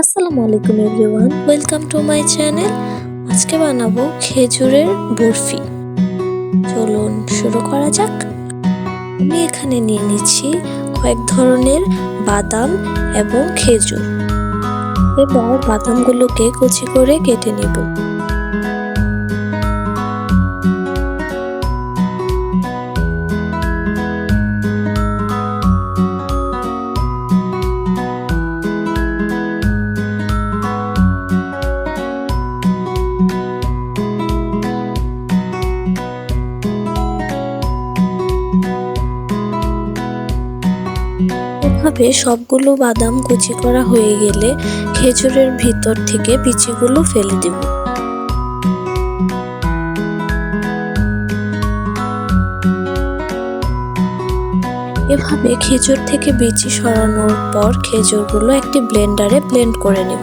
আসসালামু আলাইকুম everyone, welcome to my channel. আজকে বানাবো খেজুরের বরফি। চলুন শুরু করা যাক। আমি এখানে নিয়ে নিচ্ছি কয়েক ধরনের বাদাম এবং খেজুর। এবার বাদামগুলোকে কুচি করে কেটে নেব। এভাবে সবগুলো বাদাম কুচি করা হয়ে গেলে খেজুরের ভিতর থেকে বিচিগুলো ফেলে দেব। এভাবে খেজুর থেকে বিচি সরানোর পর খেজুরগুলো একটি ব্লেন্ডারে ব্লেন্ড করে নেব।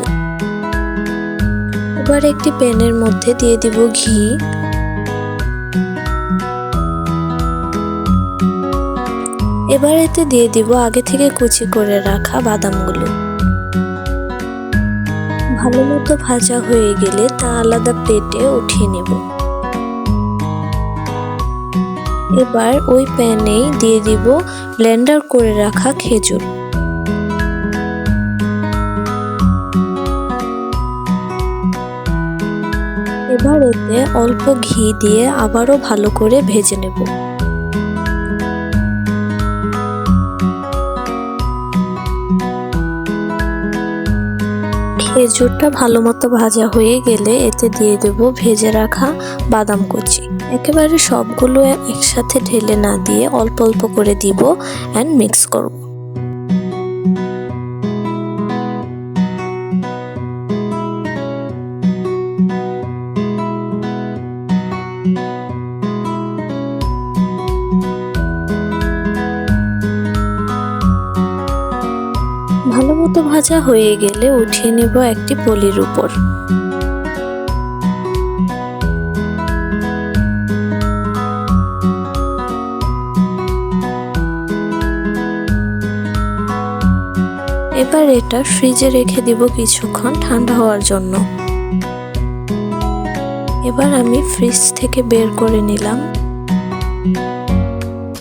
এবার একটি প্যানের মধ্যে দিয়ে দিব ঘি। এবার এতে দিয়ে দিব আগে থেকে কুচি করে রাখা বাদামগুলো। ভালো মতো ভাজা হয়ে গেলে তা আলাদা প্লেটে উঠিয়ে নেব। এবার ওই প্যানেই দিয়ে দিব ব্লেন্ডার করে রাখা খেজুর। এবার এতে অল্প ঘি দিয়ে আবারও ভালো করে ভেজে নেব। খেজুরটা ভালো মতো ভাজা হয়ে গেলে এতে দিয়ে দেব ভেজে রাখা বাদাম কুচি। একেবারে সবগুলো একসাথে ঢেলে না দিয়ে অল্প অল্প করে দিব অ্যান্ড মিক্স করব। ভালো মতো ভাজা হয়ে গেলে উঠিয়ে নেব একটি পলির উপর। এবার এটা ফ্রিজে রেখে দিব কিছুক্ষণ ঠান্ডা হওয়ার জন্য। এবার আমি ফ্রিজ থেকে বের করে নিলাম।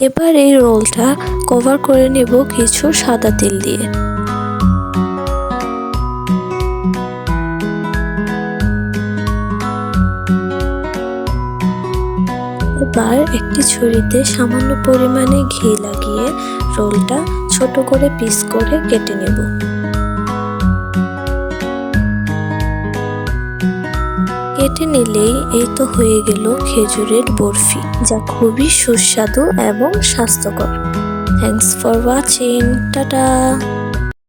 এবার এই রোলটা কভার করে নেব কিছু সাদা তেল দিয়ে। এবার একটি ছুরিতে সামান্য পরিমাণে ঘি লাগিয়ে রোলটা ছোট করে পিস করে কেটে নেব। কেটে নিলেই এই তো হয়ে গেল খেজুরের বরফি, যা খুবই সুস্বাদু এবং স্বাস্থ্যকর। Thanks for watching tata!